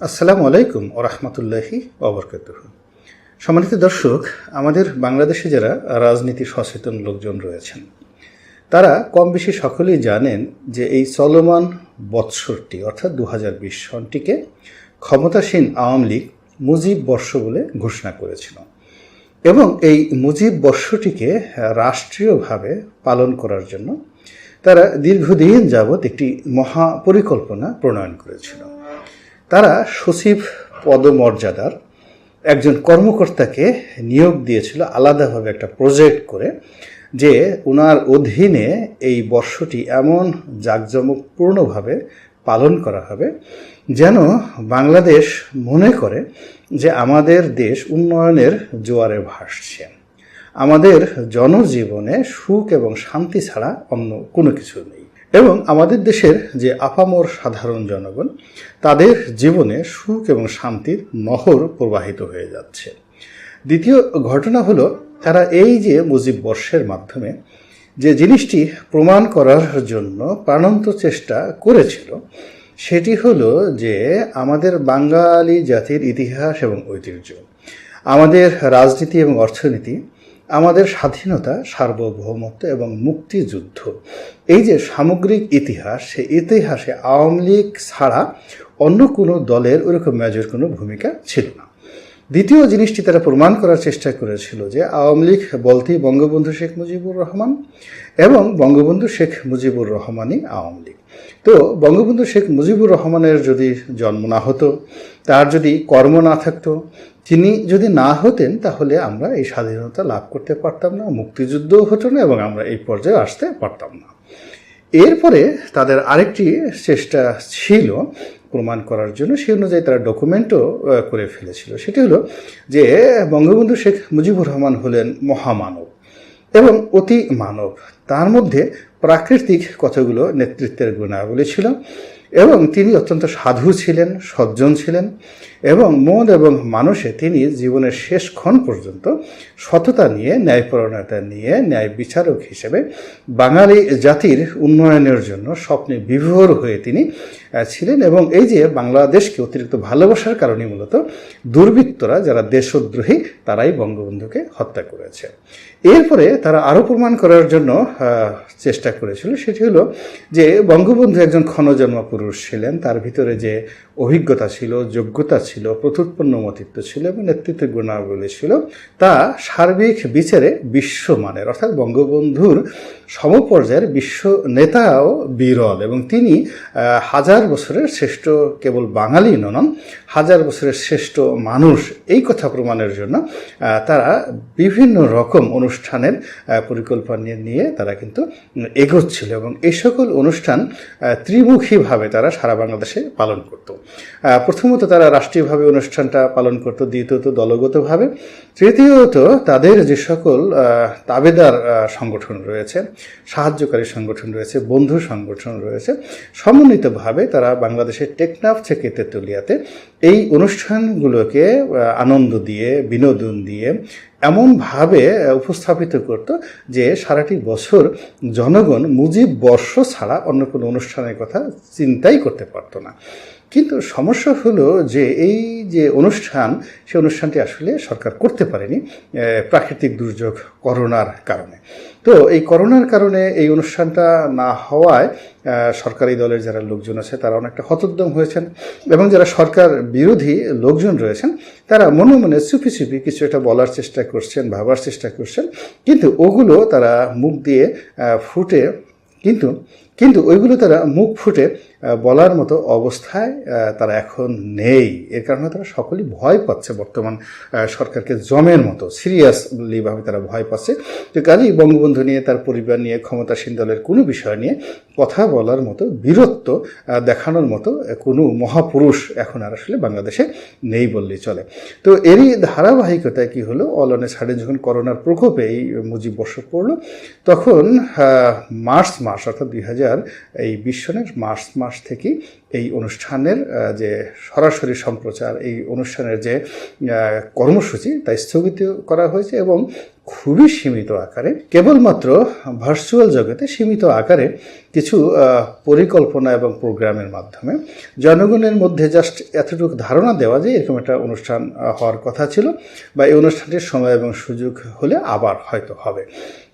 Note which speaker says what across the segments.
Speaker 1: আসসালামু আলাইকুম ও রহমতুল্লাহি অবরকাত সম্মানিত দর্শক, আমাদের বাংলাদেশে যারা রাজনীতি সচেতন লোকজন রয়েছেন, তারা কম বেশি সকলেই জানেন যে এই চলমান বৎসরটি, অর্থাৎ দু হাজার বিশ সনটিকে ক্ষমতাসীন আওয়ামী লীগ মুজিব বর্ষ বলে ঘোষণা করেছিল এবং এই মুজিব বর্ষটিকে রাষ্ট্রীয়ভাবে পালন করার জন্য তারা দীর্ঘদিন যাবৎ একটি মহা পরিকল্পনা প্রণয়ন করেছিল। তারা সচিব পদমর্যাদার একজন কর্মকর্তাকে নিয়োগ দিয়েছিল আলাদাভাবে একটা প্রজেক্ট করে, যে ওনার অধীনে এই বর্ষটি এমন জাঁকজমকপূর্ণভাবে পালন করা হবে, যেন বাংলাদেশ মনে করে যে আমাদের দেশ উন্নয়নের জোয়ারে ভাসছে। আমাদের জনজীবনে সুখ এবং শান্তি ছাড়া অন্য কোনো কিছু নেই। এবং আমাদের দেশের যে আপামর সাধারণ জনগণ, তাদের জীবনে সুখ এবং শান্তির নহর প্রবাহিত হয়ে যাচ্ছে। দ্বিতীয় ঘটনা হলো, তারা এই যে মুজিব বর্ষের মাধ্যমে যে জিনিসটি প্রমাণ করার জন্য প্রাণান্ত চেষ্টা করেছিল, সেটি হলো যে আমাদের বাঙালি জাতির ইতিহাস এবং ঐতিহ্য। আমাদের রাজনীতি এবং অর্থনীতি আমাদের স্বাধীনতা, সার্বভৌমত্ব এবং মুক্তিযুদ্ধ। এই যে সামগ্রিক ইতিহাস সে ইতিহাসে আওয়ামী লীগ ছাড়া অন্য কোনো দলের ওরকম মেজর কোনো ভূমিকা ছিল না। দ্বিতীয় জিনিসটি তারা প্রমাণ করার চেষ্টা করেছিল যে আওয়ামী লীগ বলতেই বঙ্গবন্ধু শেখ মুজিবুর রহমান এবং বঙ্গবন্ধু শেখ মুজিবুর রহমানই আওয়ামী লীগ। তো বঙ্গবন্ধু শেখ মুজিবুর রহমানের যদি জন্ম না হতো, তার যদি কর্ম না থাকতো তিনি যদি না হতেন, তাহলে আমরা এই স্বাধীনতা লাভ করতে পারতাম না, মুক্তিযুদ্ধও হতো না এবং আমরা এই পর্যায়ে আসতে পারতাম না। এরপরে তাদের আরেকটি চেষ্টা ছিল প্রমাণ করার জন্য, সেই অনুযায়ী তারা ডকুমেন্টও করে ফেলেছিল। সেটি হলো যে, বঙ্গবন্ধু শেখ মুজিবুর রহমান হলেন মহামানব এবং অতি মানব তার মধ্যে প্রাকৃতিক কতগুলো নেতৃত্বের গুণাবলী ছিল? এবং তিনি অত্যন্ত সাধু ছিলেন, সজ্জন ছিলেন এবং মন এবং মানুষে তিনি জীবনের শেষক্ষণ পর্যন্ত সততা নিয়ে ন্যায়পরণতা নিয়ে, ন্যায় বিচারক হিসেবে বাঙালি জাতির উন্নয়নের জন্য স্বপ্নে বিভোর হয়ে তিনি ছিলেন এবং এই যে বাংলাদেশকে অতিরিক্ত ভালোবাসার কারণে মূলত দুর্বৃত্তরা যারা দেশদ্রোহী, তারাই বঙ্গবন্ধুকে হত্যা করেছে। এরপরে তারা আরও প্রমাণ করার জন্য চেষ্টা করেছিল, সেটি হলো যে বঙ্গবন্ধু একজন ক্ষণজন্ম পুরুষ ছিলেন, তার ভিতরে যে অভিজ্ঞতা ছিল, যোগ্যতা ছিল প্রত্যুৎপন্নমতিত্ব ছিল এবং নেতৃত্ব গুণাবলী ছিল, তা সার্বিক বিচারে বিশ্বমানের। অর্থাৎ বঙ্গবন্ধুর সমপর্যায়ের বিশ্ব নেতাও বিরল এবং তিনি হাজার বছরের শ্রেষ্ঠ কেবল বাঙালি নন, হাজার বছরের শ্রেষ্ঠ মানুষ এই কথা প্রমাণের জন্য তারা বিভিন্ন রকম অনুষ্ঠানের পরিকল্পনা নিয়ে তারা কিন্তু এগোচ্ছিল এবং এই সকল অনুষ্ঠান ত্রিমুখীভাবে তারা সারা বাংলাদেশে পালন করত। প্রথমত তারা রাষ্ট্রীয়ভাবে অনুষ্ঠানটা পালন করত, দ্বিতীয়ত দলগতভাবে, তৃতীয়ত তাদের যে সকল তাবেদার সংগঠন রয়েছে, সাহায্যকারী সংগঠন রয়েছে, বন্ধু সংগঠন রয়েছে, সমন্বিতভাবে তারা বাংলাদেশের টেকনাফ থেকে তেতুলিয়াতে এই অনুষ্ঠানগুলোকে আনন্দ দিয়ে, বিনোদন দিয়ে এমনভাবে উপস্থাপিত করত যে সারাটি বছর জনগণ মুজিব বর্ষ ছাড়া অন্য কোনো অনুষ্ঠানের কথা চিন্তাই করতে পারত না। কিন্তু সমস্যা হলো যে এই যে অনুষ্ঠান, সে অনুষ্ঠানটি আসলে সরকার করতে পারেনি প্রাকৃতিক দুর্যোগ, করোনার কারণে। তো এই করোনার কারণে এই অনুষ্ঠানটা না হওয়ায় সরকারি দলের যারা লোকজন আছে তারা অনেকটা হতোদ্যম হয়েছেন এবং যারা সরকার বিরোধী লোকজন রয়েছেন তারা মনে মনে চুপি চুপি কিছু একটা বলার চেষ্টা করছেন, ভাবার চেষ্টা করছেন। কিন্তু ওগুলো তারা মুখ দিয়ে ফুটে কিন্তু কিন্তু ওইগুলো তারা মুখ ফুটে বলার মতো অবস্থায় তারা এখন নেই। এর কারণে তারা সকলেই ভয় পাচ্ছে বর্তমান সরকারকে জমের মতো। সিরিয়াসলিভাবে তারা ভয় পাচ্ছে। তো কাজেই বঙ্গবন্ধু নিয়ে, তার পরিবার নিয়ে, ক্ষমতাসীন দলের কোনো বিষয় নিয়ে কথা বলার মতো, বীরত্ব দেখানোর মতো কোনো মহাপুরুষ এখন আর আসলে বাংলাদেশে নেই বললেই চলে। তো এরই ধারাবাহিকতায় কি হলো? অলনে ছাড়ে যখন করোনার প্রকোপে এই মুজিব বর্ষ পড়ল, তখন মার্চ মাস অর্থাৎ দুই হাজার এই বিশ্বনের মার্চ মাস থেকেই এই অনুষ্ঠানের যে সরাসরি সম্প্রচার, এই অনুষ্ঠানের যে কর্মসূচি তা স্থগিত করা হয়েছে এবং খুবই সীমিত আকারে, কেবলমাত্র ভার্চুয়াল জগতে সীমিত আকারে কিছু পরিকল্পনা এবং প্রোগ্রামের মাধ্যমে। জনগণের মধ্যে জাস্ট এতটুকু ধারণা দেওয়া যে এরকম একটা অনুষ্ঠান হওয়ার কথা ছিল বা এই অনুষ্ঠানটির সময় এবং সুযোগ হলে আবার হয়তো হবে।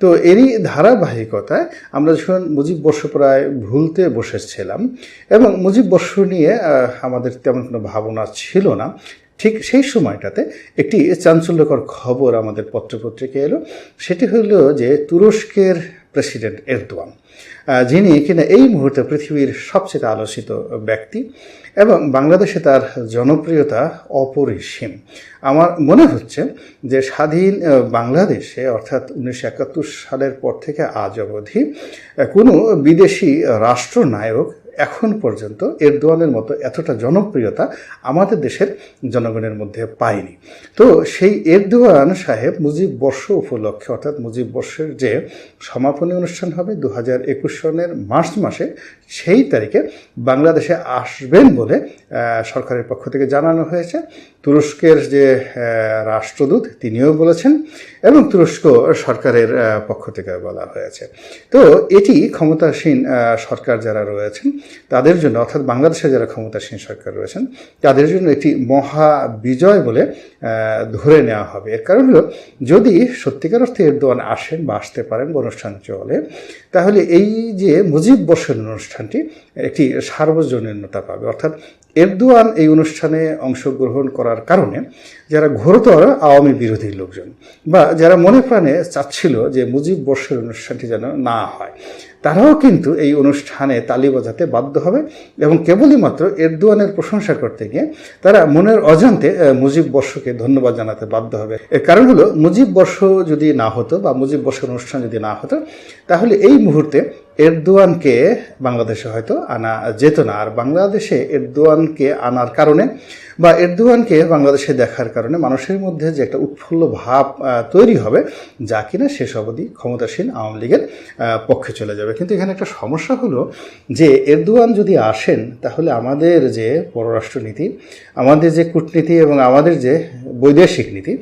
Speaker 1: তো এরই ধারাবাহিকতায় আমরা যখন মুজিব বর্ষ প্রায় ভুলতে বসেছিলাম এবং মুজিব বর্ষ নিয়ে আমাদের তেমন কোনো ভাবনা ছিল না ঠিক সেই সময়টাতে একটি চাঞ্চল্যকর খবর আমাদের পত্রপত্রিকায় এলো। সেটি হলো যে তুরস্কের প্রেসিডেন্ট এরদোয়ান যিনি কিনা এই মুহূর্তে পৃথিবীর সবচেয়ে আলোচিত ব্যক্তি এবং বাংলাদেশে তার জনপ্রিয়তা অপরিসীম। আমার মনে হচ্ছে যে স্বাধীন বাংলাদেশে অর্থাৎ উনিশশো একাত্তর সালের পর থেকে আজ অবধি কোনো বিদেশি রাষ্ট্রনায়ক এখন পর্যন্ত এরদোয়ানের মতো এতটা জনপ্রিয়তা আমাদের দেশের জনগণের মধ্যে পায়নি। তো সেই এরদোয়ান সাহেব মুজিব বর্ষ উপলক্ষে, অর্থাৎ মুজিব বর্ষের যে সমাপনী অনুষ্ঠান হবে দু হাজার একুশ সনের মার্চ মাসে, সেই তারিখে বাংলাদেশে আসবেন বলে সরকারের পক্ষ থেকে জানানো হয়েছে। তুরস্কের যে রাষ্ট্রদূত তিনিও বলেছেন এবং তুরস্ক সরকারের পক্ষ থেকে বলা হয়েছে। তো এটি ক্ষমতাসীন সরকার যারা রয়েছেন, তাদের জন্য, অর্থাৎ বাংলাদেশে যারা ক্ষমতাসীন সরকার রয়েছেন, তাদের জন্য একটি মহা বিজয় বলে ধরে নেওয়া হবে। এর কারণ হলো, যদি সত্যিকার অর্থে এরদোয়ান আসেন বা আসতে পারেন অনুষ্ঠান চলে, তাহলে এই যে মুজিব বর্ষের অনুষ্ঠানটি একটি সার্বজনীনতা পাবে। অর্থাৎ এরদোয়ান এই অনুষ্ঠানে অংশগ্রহণ করার কারণে যারা ঘোরতর আওয়ামী বিরোধী লোকজন বা যারা মনে প্রাণে চাচ্ছিল যে মুজিব বর্ষের অনুষ্ঠানটি যেন না হয়, তারাও কিন্তু এই অনুষ্ঠানে তালি বাজাতে বাধ্য হবে এবং কেবলই মাত্র এরদোয়ানের প্রশংসা করতে গিয়ে তারা মনের অজান্তে মুজিব বর্ষকে ধন্যবাদ জানাতে বাধ্য হবে। এর কারণ হলো, মুজিব বর্ষ যদি না হতো বা মুজিব বর্ষের অনুষ্ঠান যদি না হতো, তাহলে এই মুহূর্তে এরদোয়ানকে বাংলাদেশে হয়তো আনা যেত না। আর বাংলাদেশে এরদোয়ানকে আনার কারণে বা এরদোয়ানকে বাংলাদেশে দেখার কারণে মানুষের মধ্যে যে একটা উৎফুল্ল ভাব তৈরি হবে, যা কিনা শেষ অবধি ক্ষমতাসীন আওয়ামী লীগের পক্ষে চলে যাবে। কিন্তু এখানে একটা সমস্যা হলো যে এরদোয়ান যদি আসেন, তাহলে আমাদের যে পররাষ্ট্রনীতি, আমাদের যে কূটনীতি এবং আমাদের যে বৈদেশিক নীতি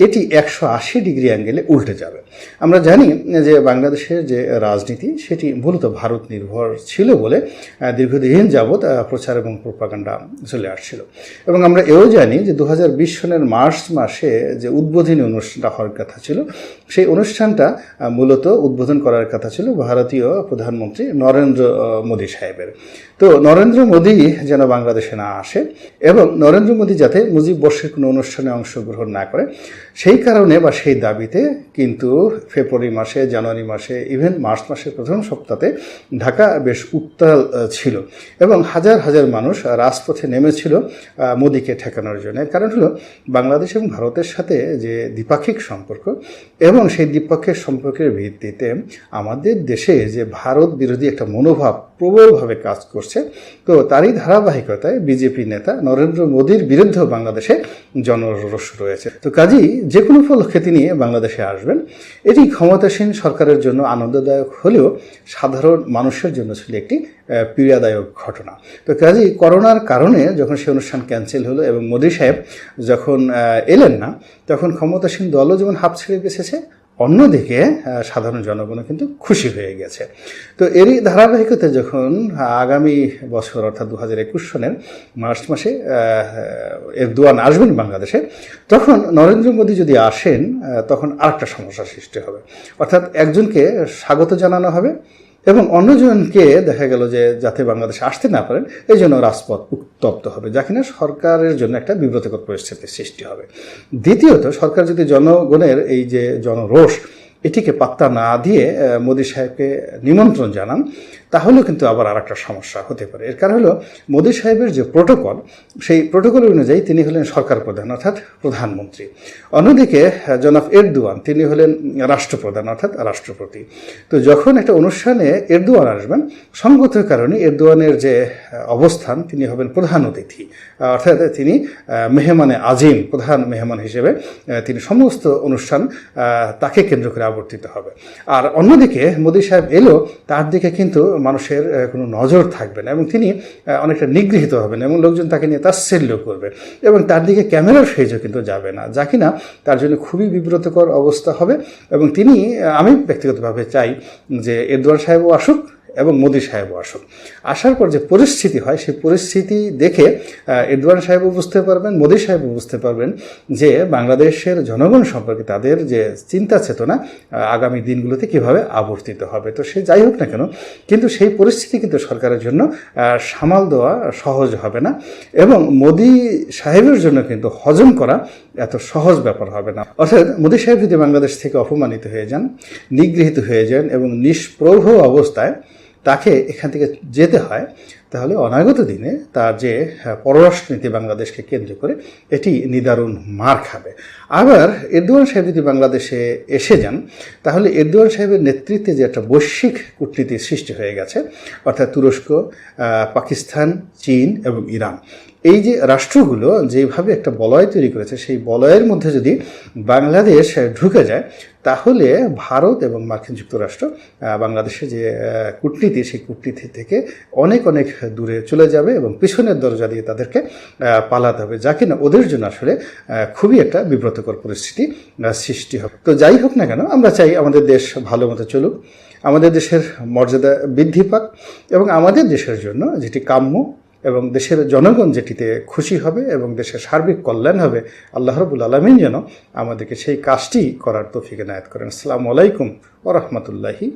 Speaker 1: এটি একশো আশি ডিগ্রি অ্যাঙ্গেলে উল্টে যাবে। আমরা জানি যে বাংলাদেশের যে রাজনীতি, সেটি মূলত ভারত নির্ভর ছিল বলে দীর্ঘদিন যাবৎ প্রচার এবং প্রোপাগান্ডা চলে আসছিল। এবং আমরা এও জানি যে দু হাজার বিশ সনের মার্চ মাসে যে উদ্বোধনী অনুষ্ঠানটা হওয়ার কথা ছিল, সেই অনুষ্ঠানটা মূলত উদ্বোধন করার কথা ছিল ভারতীয় প্রধানমন্ত্রী নরেন্দ্র মোদী সাহেবের। তো নরেন্দ্র মোদী যেন বাংলাদেশে না আসে এবং নরেন্দ্র মোদী যাতে মুজিব বর্ষের কোনো অনুষ্ঠানে অংশগ্রহণ না করে সেই কারণে বা সেই দাবিতে কিন্তু ফেব্রুয়ারি মাসে, জানুয়ারি মাসে ইভেন মার্চ মাসের প্রথম সপ্তাহে ঢাকা বেশ উত্তাল ছিল এবং হাজার হাজার মানুষ রাজপথে নেমেছিল মোদীকে ঠেকানোর জন্য। কারণ হলো বাংলাদেশ এবং ভারতের সাথে যে দ্বিপাক্ষিক সম্পর্ক এবং সেই দ্বিপাক্ষিক সম্পর্কের ভিত্তিতে আমাদের দেশে যে ভারত বিরোধী একটা মনোভাব প্রবলভাবে কাজ করছে, তো তারই ধারাবাহিকতায় বিজেপি নেতা নরেন্দ্র মোদীর বিরুদ্ধেও বাংলাদেশে জনরোষ রয়েছে। তো কাজেই যে কোনো উপলক্ষে তিনি বাংলাদেশে আসবেন, এটি ক্ষমতাসীন সরকারের জন্য আনন্দদায়ক হলেও সাধারণ মানুষের জন্য ছিল একটি পীড়াদায়ক ঘটনা। তো কাজেই করোনার কারণে যখন সে অনুষ্ঠান ক্যান্সেল হলো এবং মোদী সাহেব যখন এলেন না, তখন ক্ষমতাসীন দলও যেমন হাফ ছেড়ে বেঁচেছে অন্যদিকে সাধারণ জনগণও কিন্তু খুশি হয়ে গেছে। তো এরই ধারাবাহিকতা যখন আগামী বছর অর্থাৎ দু হাজার একুশ সনের মার্চ মাসে এর এরদোয়ান আসবেন বাংলাদেশে, তখন নরেন্দ্র মোদী যদি আসেন তখন আরেকটা সমস্যা সৃষ্টি হবে। অর্থাৎ একজনকে স্বাগত জানানো হবে এবং অন্যজনকে দেখা গেল যে যাতে বাংলাদেশে আসতে না পারেন, এই জন্য রাজপথ উত্তপ্ত হবে। যা কিনা সরকারের জন্য একটা বিব্রতকর পরিস্থিতির সৃষ্টি হবে। দ্বিতীয়ত, সরকার যদি জনগণের এই যে জনরোষ, এটিকে পাত্তা না দিয়ে মোদী সাহেবকে নিমন্ত্রণ জানান তাহলেও কিন্তু আবার আর একটা সমস্যা হতে পারে। এর কারণ হলো মোদী সাহেবের যে প্রোটোকল, সেই প্রোটোকল অনুযায়ী তিনি হলেন সরকার প্রধান, অর্থাৎ প্রধানমন্ত্রী। অন্যদিকে জনাব এরদোয়ান, তিনি হলেন রাষ্ট্রপ্রধান, অর্থাৎ রাষ্ট্রপতি। তো যখন একটা অনুষ্ঠানে এরদোয়ান আসবেন, সঙ্গত কারণে এরদোয়ানের যে অবস্থান, তিনি হবেন প্রধান অতিথি। অর্থাৎ তিনি মেহমানে আজিম, প্রধান মেহমান হিসেবে তিনি সমস্ত অনুষ্ঠান তাকে কেন্দ্র করে আবর্তিত হবে। আর অন্যদিকে মোদী সাহেব এলো, তার দিকে কিন্তু মানুষের কোনো নজর থাকবে না এবং তিনি অনেকটা নিগৃহীত হবেন এবং লোকজন তাকে নিয়ে তাচ্ছিল্য করবে এবং তার দিকে ক্যামেরার সেজও কিন্তু যাবে না, যা কিনা তার জন্য খুবই বিব্রতকর অবস্থা হবে এবং তিনি আমি ব্যক্তিগতভাবে চাই যে এরদোয়ান সাহেবও আসুক এবং মোদী সাহেবও আসুক। আসার পর যে পরিস্থিতি হয়, সেই পরিস্থিতি দেখে এরদোয়ান সাহেবও বুঝতে পারবেন, মোদী সাহেবও বুঝতে পারবেন যে বাংলাদেশের জনগণ সম্পর্কে তাদের যে চিন্তা চেতনা আগামী দিনগুলোতে কীভাবে আবর্তিত হবে। তো সে যাই হোক না কেন, কিন্তু সেই পরিস্থিতি কিন্তু সরকারের জন্য সামাল দেওয়া সহজ হবে না এবং মোদী সাহেবের জন্য কিন্তু হজম করা এত সহজ ব্যাপার হবে না। অর্থাৎ মোদী সাহেব যদি বাংলাদেশ থেকে অপমানিত হয়ে যান, নিগৃহীত হয়ে যান এবং নিষ্প্রভ অবস্থায় তাকে এখান থেকে যেতে হয়। তাহলে অনাগত দিনে তার যে পররাষ্ট্রনীতি বাংলাদেশকে কেন্দ্র করে এটি নিদারুণ মার খাবে। আবার এরদোয়ান সাহেব যদি বাংলাদেশে এসে যান তাহলে এরদোয়ান সাহেবের নেতৃত্বে যে একটা বৈশ্বিক কূটনীতির সৃষ্টি হয়ে গেছে অর্থাৎ তুরস্ক পাকিস্তান চীন এবং ইরান। এই যে রাষ্ট্রগুলো যেভাবে একটা বলয় তৈরি করেছে সেই বলয়ের মধ্যে যদি বাংলাদেশ ঢুকে যায় তাহলে ভারত এবং মার্কিন যুক্তরাষ্ট্র আহ, বাংলাদেশের যে কূটনীতি সেই কূটনীতি থেকে অনেক অনেক দূরে চলে যাবে এবং পিছনের দরজা দিয়ে তাদেরকে পালাতে হবে। যা কিনা ওদের জন্য আসলে খুবই একটা বিব্রতকর পরিস্থিতি সৃষ্টি হবে। তো যাই হোক না কেন, আমরা চাই আমাদের দেশ ভালো মতো চলুক, আমাদের দেশের মর্যাদা বৃদ্ধি পাক এবং আমাদের দেশের জন্য যেটি কাম্য এবং দেশের জনগণ যেটিতে খুশি হবে এবং দেশের সার্বিক কল্যাণ হবে, আল্লাহ রবুল আলমিন যেন আমাদেরকে সেই কাজটি করার তৌফিক এনায়ত করেন। আসসালামু আলাইকুম ও রহমতুল্লাহি